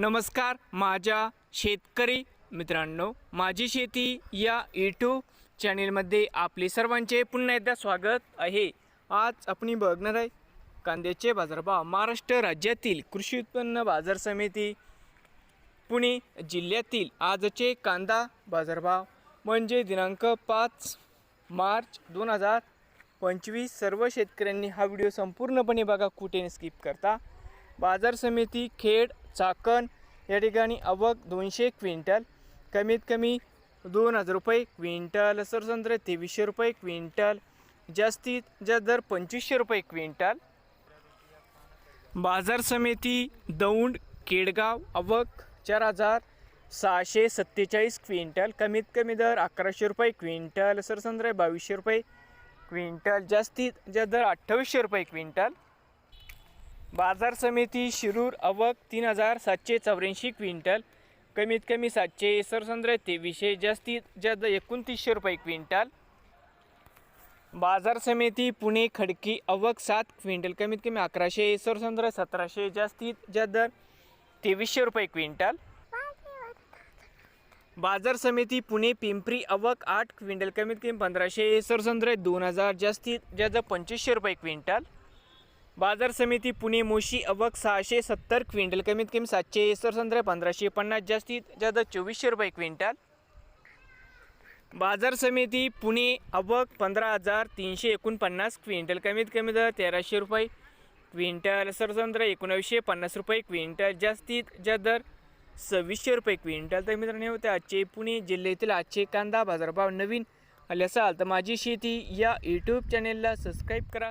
नमस्कार माझ्या शेतकरी मित्रांनो माझी शेती या यूट्यूब चॅनेलमध्ये आपले सर्वांचे पुन्हा एकदा स्वागत आहे. आज आपण बघणार आहे कांद्याचे बाजारभाव महाराष्ट्र राज्यातील कृषी उत्पन्न बाजार समिती पुणे जिल्ह्यातील आजचे कांदा बाजारभाव म्हणजे दिनांक पाच मार्च दोन हजार पंचवीस. सर्व शेतकऱ्यांनी हा व्हिडिओ संपूर्णपणे बघा कुठे स्किप करता. बाजार समिती खेड चाकण या ठिकाणी अवक दोनशे क्विंटल कमीत कमी दोन हजार रुपये क्विंटल सरसंत्र तेवीसशे रुपये क्विंटल जास्तीत जास्त दर पंचवीसशे रुपये क्विंटल. बाजार समिती दौंड केडगाव अवक चार हजार सहाशे सत्तेचाळीस क्विंटल कमीत कमी दर अकराशे रुपये क्विंटल सरसंद्र बावीसशे रुपये क्विंटल जास्तीत जास्त दर अठ्ठावीसशे रुपये क्विंटल. बाजार समिती शिरूर अवक तीन हजार सातशे चौऱ्याऐंशी क्विंटल. कमीत कमी सातशे सरसंद्र तेवीसशे जास्तीत जास्त एकोणतीसशे रुपये क्विंटल. बाजार समिती पुणे खडकी अवक सात क्विंटल कमीत कमी अकराशे सरसंद्र सतराशे जास्तीत जास्त तेवीसशे रुपये क्विंटल. बाजार समिती पुणे पिंपरी अवक आठ क्विंटल कमीत कमी पंधराशे सरसंद्र दोन हजार जास्तीत जास्त पंचवीसशे रुपये क्विंटल. बाजार समिती पुणे मोशी अवक सहाशे सत्तर क्विंटल. कमीत कमी सातशे सरसंद्र पंधराशे पन्नास जास्तीत जास्त चोवीसशे रुपये क्विंटल. बाजार समिती पुणे अवक पंधरा हजार तीनशे एकोणपन्नास क्विंटल. कमीत कमी दर तेराशे रुपये क्विंटल. सरसंत्र एकोणावीसशे पन्नास रुपये क्विंटल. जास्तीत जास्त दर सव्वीसशे रुपये क्विंटल. तर मित्रांनो होते आजचे पुणे जिल्ह्यातील आजचे कांदा बाजारभाव नवीन आले असाल तर माझी शेती या यूट्यूब चॅनेलला सबस्क्राईब करा.